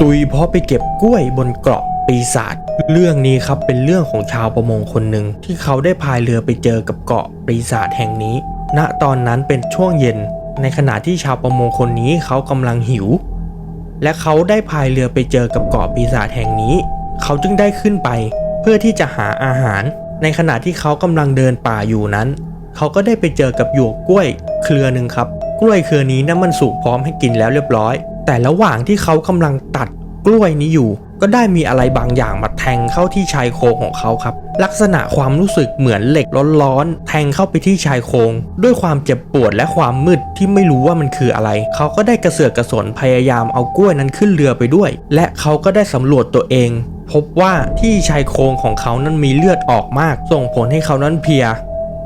ตุยเพราะไปเก็บกล้วยบนเกาะปีศาจเรื่องนี้ครับเป็นเรื่องของชาวประมงคนหนึ่งที่เขาได้พายเรือไปเจอกับเกาะปีศาจแห่งนี้ ณตอนนั้นเป็นช่วงเย็น ในขณะที่ชาวประมงคนนี้เขากำลังหิว และเขาได้พายเรือไปเจอกับเกาะปีศาจแห่งนี้ เขาจึงได้ขึ้นไป เพื่อที่จะหาอาหาร ในขณะที่เขากำลังเดินป่าอยู่นั้น เขาก็ได้ไปเจอกับหยวกกล้วย เครือหนึ่งครับ กล้วยเครือนี้นะมันสุกพร้อมให้กินแล้วเรียบร้อยแต่ระหว่างที่เขากำลังตัดกล้วยนี้อยู่ ก็ได้มีอะไรบางอย่างมาแทงเข้าที่ชายโครงของเขาครับ ลักษณะความรู้สึกเหมือนเหล็กร้อนๆแทงเข้าไปที่ชายโครงด้วยความเจ็บปวดและความมืดที่ไม่รู้ว่ามันคืออะไร เขาก็ได้กระเสือกกระสนพยายามเอากล้วยนั้นขึ้นเรือไปด้วย และเขาก็ได้สำรวจตัวเองพบว่าที่ชายโครงของเขานั้นมีเลือดออกมาก ส่งผลให้เขานั้นเพีย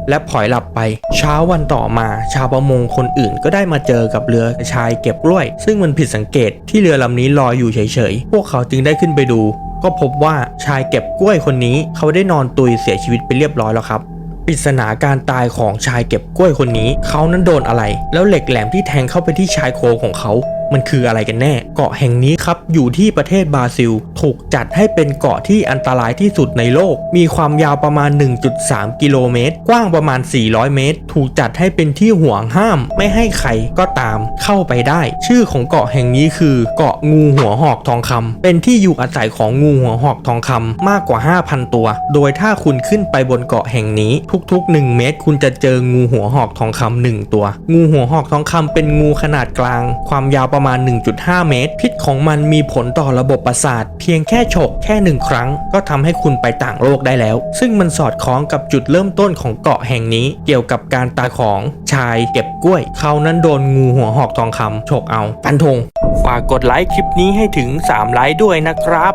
และผอยหลับไป เช้าวันต่อมาชาวประมงคนอื่นก็ได้มาเจอกับเรือชายเก็บกล้วย ซึ่งมันผิดสังเกตที่เรือลำนี้ลอยอยู่เฉยๆ พวกเขาจึงได้ขึ้นไปดู ก็พบว่าชายเก็บกล้วยคนนี้เขาได้นอนตุยเสียชีวิตไปเรียบร้อยแล้วครับปริศนาการตายของชายเก็บกล้วยคนนี้ เขานั้นโดนอะไร แล้วเหล็กแหลมที่แทงเข้าไปที่ชายโครงของเขามันคืออะไรกันแน่ เกาะแห่งนี้ครับอยู่ที่ประเทศบราซิล ถูกจัดให้เป็นเกาะที่อันตรายที่สุดในโลก มีความยาวประมาณ 1.3 กิโลเมตร กว้างประมาณ 400 เมตร ถูกจัดให้เป็นที่ห่วงห้าม ไม่ให้ใครก็ตามเข้าไปได้ ชื่อของเกาะแห่งนี้คือ เกาะงูหัวหอกทองคำเป็นที่อยู่อาศัยของงูหัวหอกทองคำมากกว่า 5,000 ตัว โดยถ้าคุณขึ้นไปบนเกาะแห่งนี้ ทุกๆ 1 เมตร คุณจะเจองูหัวหอกทองคำหนึ่งตัว งูหัวหอกทองคำเป็นงูขนาดกลาง ความยาวประมาณ 1.5 เมตร พิษของมันมีผลต่อระบบประสาท เพียงแค่ฉกแค่หนึ่งครั้ง ก็ทำให้คุณไปต่างโลกได้แล้ว ซึ่งมันสอดคล้องกับจุดเริ่มต้นของเกาะแห่งนี้ เกี่ยวกับการตายของชายเก็บกล้วย เขานั้นโดนงูหัวหอกทองคำฉกเอาปันธงฝากกดไลค์คลิปนี้ให้ถึง 3 ไลค์ด้วยนะครับ